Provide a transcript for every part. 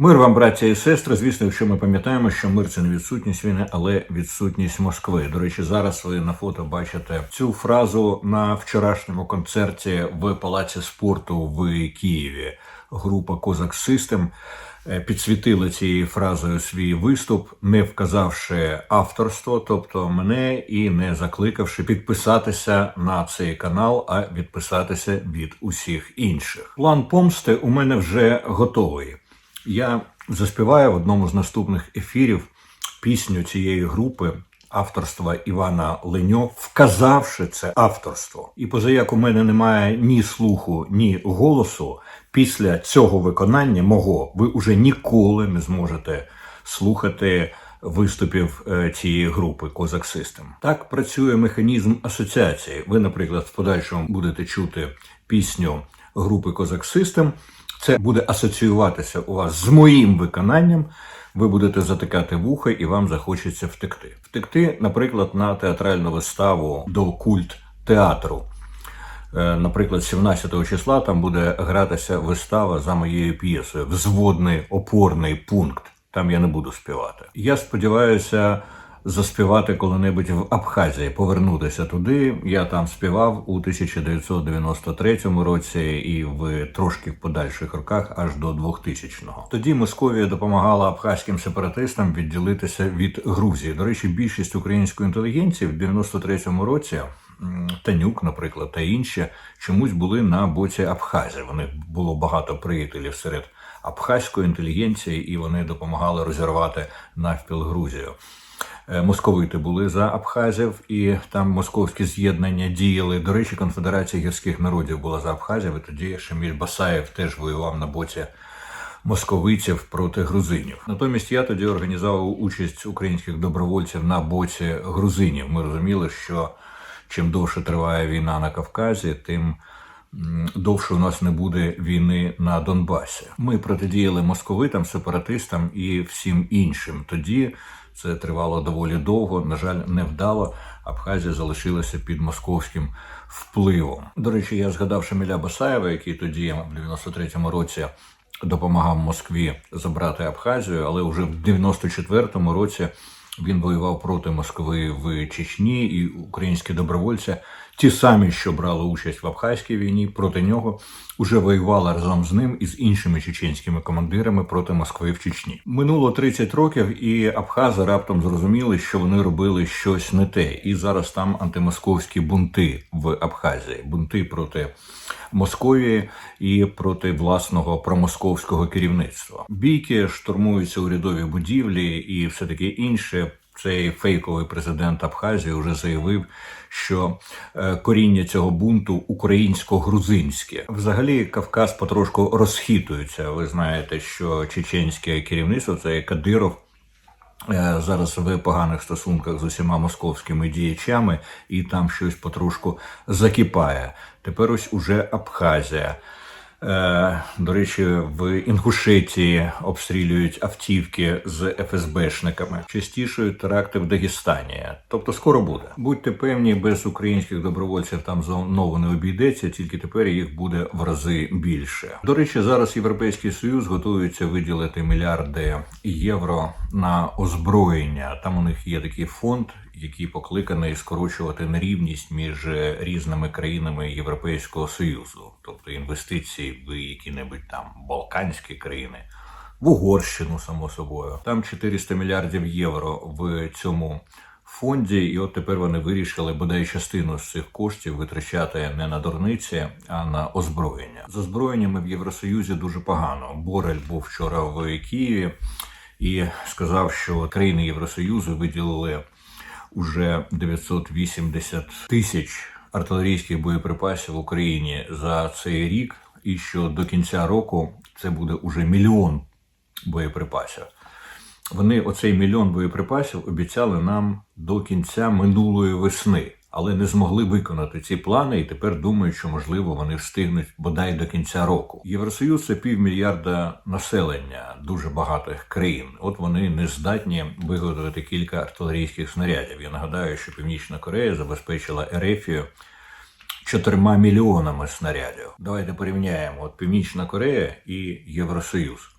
Мир вам, браття і сестри. Звісно, якщо ми пам'ятаємо, що мир це не відсутність війни, але відсутність Москви. До речі, зараз ви на фото бачите цю фразу на вчорашньому концерті в палаці спорту в Києві. Група Козак System е, підсвітила цією фразою свій виступ, не вказавши авторство, тобто мене, і не закликавши підписатися на цей канал, а відписатися від усіх інших. План помсти у мене вже готовий. Я заспіваю в одному з наступних ефірів пісню цієї групи авторства Івана Леньо, вказавши це авторство. І позаяк у мене немає ні слуху, ні голосу. Після цього виконання мого ви уже ніколи не зможете слухати виступів е, цієї групи Козак System. Так працює механізм асоціації. Ви, наприклад, в подальшому будете чути пісню групи Козак System. Це буде асоціюватися у вас з моїм виконанням. Ви будете затикати вуха і вам захочеться втекти. Втекти, наприклад, на театральну виставу до культ театру. Е, Наприклад, 17 числа там буде гратися вистава за моєю п'єсою Взводний опорний пункт. Там я не буду співати. Я сподіваюся заспівати коли-небудь в Абхазії, повернутися туди. Я там співав у 1993 році і в трошки подальших роках аж до 2000-го. Тоді Московія допомагала абхазьким сепаратистам відділитися від Грузії. До речі, більшість української інтелігенції в 93-му році. Танюк, наприклад, та інші чомусь були на боці Абхазії. Вони було багато приятелів серед абхазької інтелігенції, і вони допомагали розірвати навпіл Грузію. Е, Московити були за Абхазів, і там московські з'єднання діяли. До речі, Конфедерація гірських народів була за Абхазів, і тоді Шаміль Басаєв теж воював на боці московитів проти грузинів. Натомість я тоді організував участь українських добровольців на боці грузинів. Ми розуміли, що чим довше триває війна на Кавказі, тим довше у нас не буде війни на Донбасі. Ми протидіяли московитам, сепаратистам і всім іншим. Тоді це тривало доволі довго. На жаль, невдало. Абхазія залишилася під московським впливом. До речі, я згадав Шаміля Басаєва, який тоді в 93-му році допомагав Москві забрати Абхазію, але вже в 94-му році він воював проти Москви в Чечні, і українські добровольці, ті самі, що брали участь в Абхазькій війні, проти нього вже воювали разом з ним і з іншими чеченськими командирами проти Москви в Чечні. Минуло 30 років, і Абхази раптом зрозуміли, що вони робили щось не те. І зараз там антимосковські бунти в Абхазії, бунти проти Московії і проти власного промосковського керівництва. Бійки штурмуються урядові будівлі і все таке інше. Цей фейковий президент Абхазії вже заявив, що е, коріння цього бунту українсько-грузинське. Взагалі, Кавказ потрошку розхитується. Ви знаєте, що чеченське керівництво це Кадиров. е, Зараз в поганих стосунках з усіма московськими діячами, і там щось потрошку закипає. Тепер ось уже Абхазія. Е, До речі, в Інгушетії обстрілюють автівки з ФСБшниками. Частішають теракти в Дагестані. Тобто скоро буде. Будьте певні, без українських добровольців там знову не обійдеться, тільки тепер їх буде в рази більше. До речі, зараз Європейський Союз готується виділити мільярди євро на озброєння. Там у них є такий фонд, який покликаний скорочувати нерівність між різними країнами Європейського Союзу, тобто інвестиції в які-небудь там Балканські країни, в Угорщину, само собою. Там 400 мільярдів євро в цьому фонді, і от тепер вони вирішили бодай частину з цих коштів витрачати не на дурниці, а на озброєння. З озброєннями в Євросоюзі дуже погано. Борель був вчора в Києві і сказав, що країни Євросоюзу виділили уже 980 тисяч артилерійських боєприпасів в Україні за цей рік, і що до кінця року це буде уже мільйон боєприпасів. Вони оцей мільйон боєприпасів обіцяли нам до кінця минулої весни, але не змогли виконати ці плани, і тепер думають, що можливо вони встигнуть бодай до кінця року. Євросоюз це півмільярда населення дуже багатих країн. От вони не здатні виготовити кілька артилерійських снарядів. Я нагадаю, що Північна Корея забезпечила Ерефію чотирма мільйонами снарядів. Давайте порівняємо от Північна Корея і Євросоюз.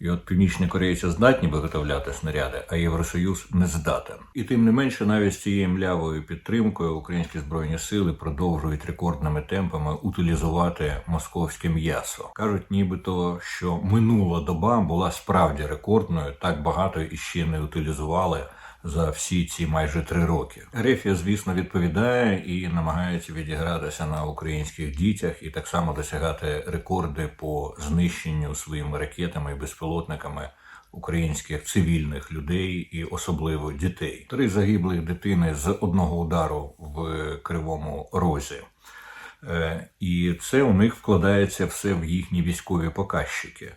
І от північні корейці здатні виготовляти снаряди, а Євросоюз не здатен. І тим не менше, навіть з цією млявою підтримкою українські збройні сили продовжують рекордними темпами утилізувати московське м'ясо. кажуть, нібито що минула доба була справді рекордною. Так багато і ще не утилізували за всі ці майже три роки. Рефія, звісно, відповідає і намагається відігратися на українських дітях і так само досягати рекорди по знищенню своїми ракетами і безпілотниками українських цивільних людей і особливо дітей. Три загиблих дитини з одного удару в кривому розі. Е, І це у них вкладається все в їхні військові показчики.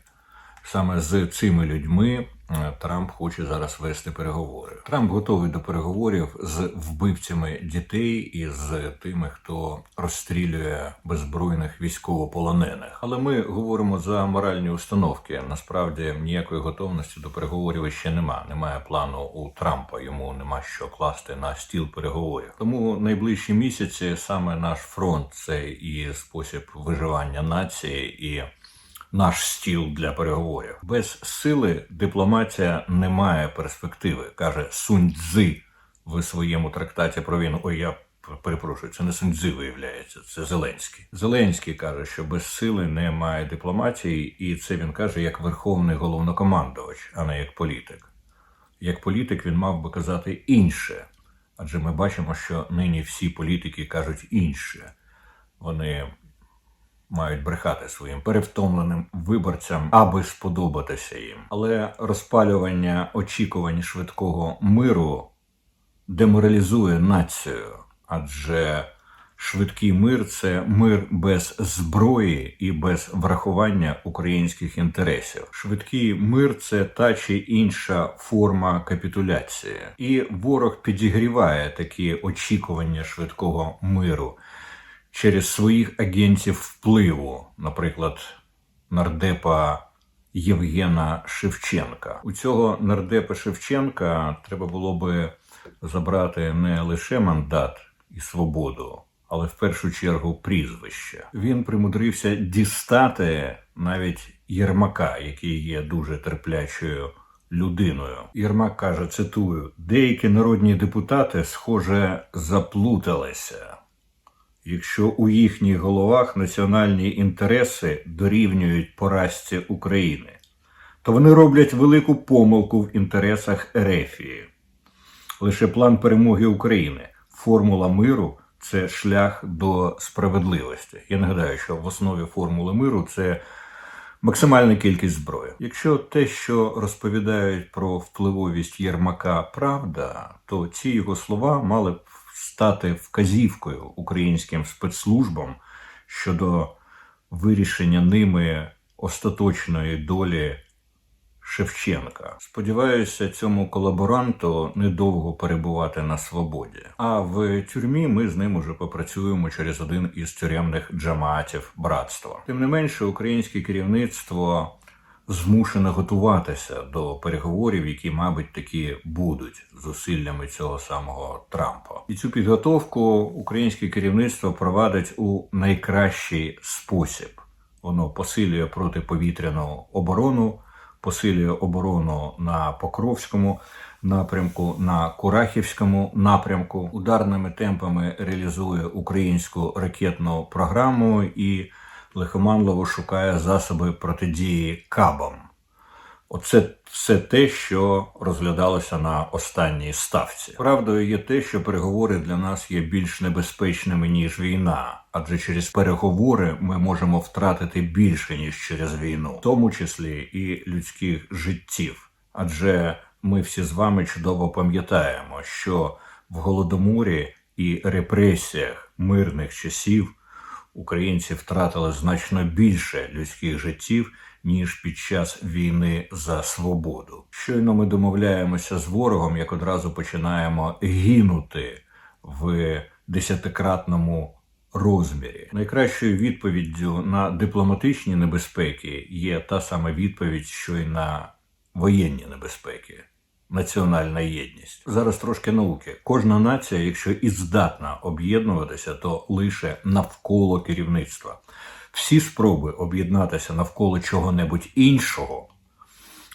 Саме з цими людьми е, Трамп хоче зараз вести переговори. Трамп готовий до переговорів з вбивцями дітей і з тими, хто розстрілює беззбройних військовополонених. Але ми говоримо за моральні установки. Насправді ніякої готовності до переговорів ще нема. Немає плану у Трампа. Йому нема що класти на стіл переговорів. Тому найближчі місяці саме наш фронт це і спосіб виживання нації і наш стіл для переговорів. Без сили дипломатія не має перспективи, каже Сунь Цзи в своєму трактаті про війну. Ой, я перепрошую, це не Сунь Цзи виявляється, це Зеленський. Зеленський каже, що без сили немає дипломатії, і це він каже як верховний головнокомандувач, а не як політик. Як політик він мав би казати інше, адже ми бачимо, що нині всі політики кажуть інше. Вони мають брехати своїм перевтомленим виборцям, аби сподобатися їм. Але розпалювання очікувань швидкого миру деморалізує націю, адже швидкий мир це мир без зброї і без врахування українських інтересів. Швидкий мир це та чи інша форма капітуляції, і ворог підігріває такі очікування швидкого миру через своїх агентів впливу, наприклад, нардепа Євгена Шевченка. У цього нардепа Шевченка треба було би забрати не лише мандат і свободу, але в першу чергу прізвище. Він примудрився дістати навіть Єрмака, який є дуже терплячою. Людиною Єрмак каже: цитую: деякі народні депутати, схоже, заплуталися якщо у їхніх головах національні інтереси дорівнюють поразці України, то вони роблять велику помилку в інтересах Ерефії. Лише план перемоги України, формула миру це шлях до справедливості. Я нагадаю, що в основі формули миру це максимальна кількість зброї. Якщо те, що розповідають про впливовість Єрмака, правда, то ці його слова мали б стати вказівкою українським спецслужбам щодо вирішення ними остаточної долі Шевченка. Сподіваюся, цьому колаборанту недовго перебувати на свободі. А в тюрмі ми з ним уже попрацюємо через один із тюремних джамаатів братства. Тим не менше, українське керівництво змушена готуватися до переговорів, які, мабуть, такі будуть зусиллями цього самого Трампа. І цю підготовку українське керівництво провадить у найкращий спосіб. Воно посилює протиповітряну оборону, посилює оборону на Покровському напрямку, на Курахівському напрямку, ударними темпами реалізує українську ракетну програму і лихоманливо шукає засоби протидії кабам. Оце все те, що розглядалося на останній ставці. Правдою є те, що переговори для нас є більш небезпечними ніж війна, адже через переговори ми можемо втратити більше ніж через війну, в тому числі і людських життів. Адже ми всі з вами чудово пам'ятаємо, що в голодоморі і репресіях мирних часів українці втратили значно більше людських життів ніж під час війни за свободу. Щойно ми домовляємося з ворогом, як одразу починаємо гинути в десятикратному розмірі. Найкращою відповіддю на дипломатичні небезпеки є та сама відповідь, що й на воєнні небезпеки національна єдність. Зараз трошки науки. Кожна нація, якщо і здатна об'єднуватися, то лише навколо керівництва. Всі спроби об'єднатися навколо чого-небудь іншого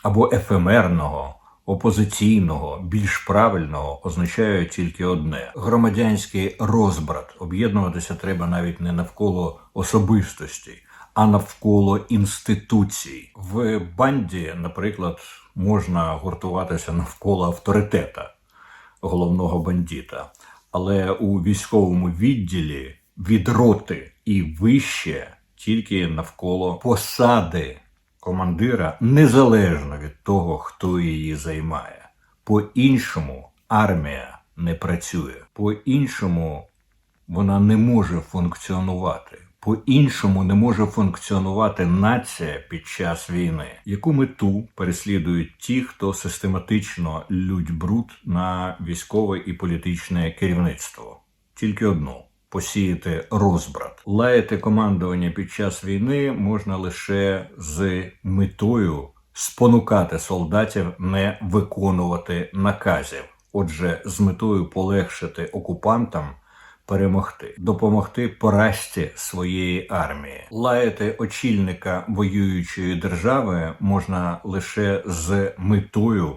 або ефемерного, опозиційного, більш правильного означає тільки одне: громадянський розбрат. Об'єднуватися треба навіть не навколо особистості, а навколо інституцій. В банді, наприклад, можна гуртуватися навколо авторитета головного бандита. Але у військовому відділі від роти і вище тільки навколо посади командира, незалежно від того, хто її займає. По-іншому армія не працює, по-іншому вона не може функціонувати. По-іншому не може функціонувати нація під час війни, яку мету переслідують ті, хто систематично лють бруд на військове і політичне керівництво. Тільки одну посіяти розбрат. Лаяти командування під час війни можна лише з метою спонукати солдатів не виконувати наказів. Отже, з метою полегшити окупантам перемогти, допомогти поразці своєї армії. Лаяти очільника воюючої держави можна лише з метою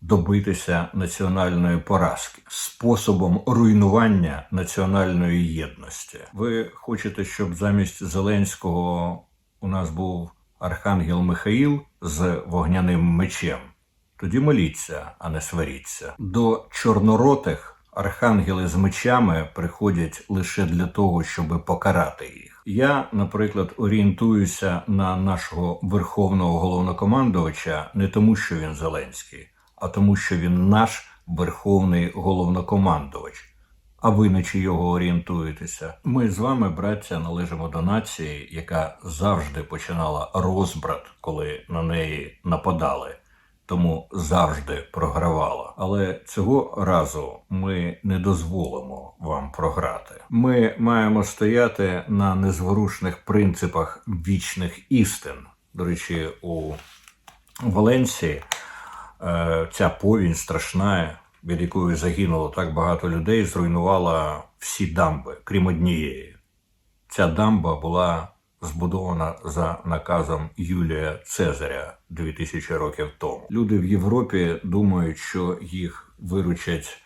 добитися національної поразки способом руйнування національної єдності. Ви хочете, щоб замість Зеленського у нас був архангел Михаїл з вогняним мечем? Тоді моліться, а не сваріться. До чорноротих архангели з мечами приходять лише для того, щоб покарати їх. Я, наприклад, орієнтуюся на нашого верховного головнокомандувача не тому, що він Зеленський, а тому, що він наш верховний головнокомандувач. А ви на чи його орієнтуєтеся? Ми з вами, браття, належимо до нації, яка завжди починала розбрат, коли на неї нападали тому завжди програвала. Але цього разу ми не дозволимо вам програти. Ми маємо стояти на незворушних принципах вічних істин. До речі, у Валенції е, ця повінь страшна, від якої загинуло так багато людей, зруйнувала всі дамби, крім однієї. Ця дамба була збудована за наказом Юлія Цезаря 2000 років тому. Люди в Європі думають, що їх виручать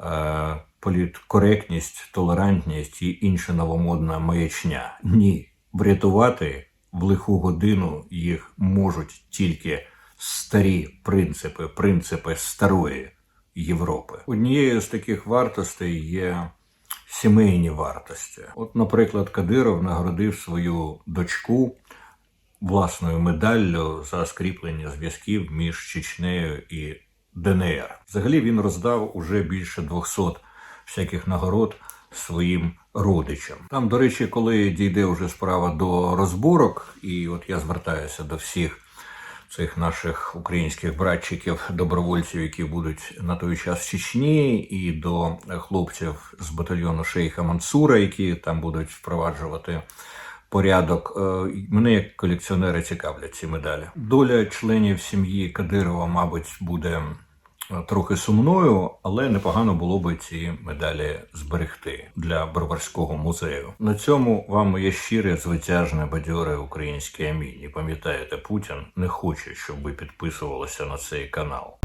е, політкоректність, толерантність і інша новомодна маячня. Ні, врятувати в лиху годину їх можуть тільки старі принципи, принципи старої Європи. Однією з таких вартостей є сімейні вартості. От, наприклад, Кадиров нагородив свою дочку власною медаллю за скріплення зв'язків між Чечнею і ДНР. Взагалі він роздав уже більше 200 всяких нагород своїм родичам. Там, до речі, коли дійде вже справа до розборок, і от я звертаюся до всіх цих наших українських братчиків, добровольців, які будуть на той час в Чечні, і до хлопців з батальйону Шейха Мансура, які там будуть впроваджувати. Порядок Е, мене як колекціонери цікавлять ці медалі. Доля членів сім'ї Кадирова, мабуть, буде трохи сумною, але непогано було би ці медалі зберегти для Броварського музею. На цьому вам моє щире, звитяжне, бадьоре українське амінь. І пам'ятаєте, Путін не хоче, щоб ви підписувалися на цей канал.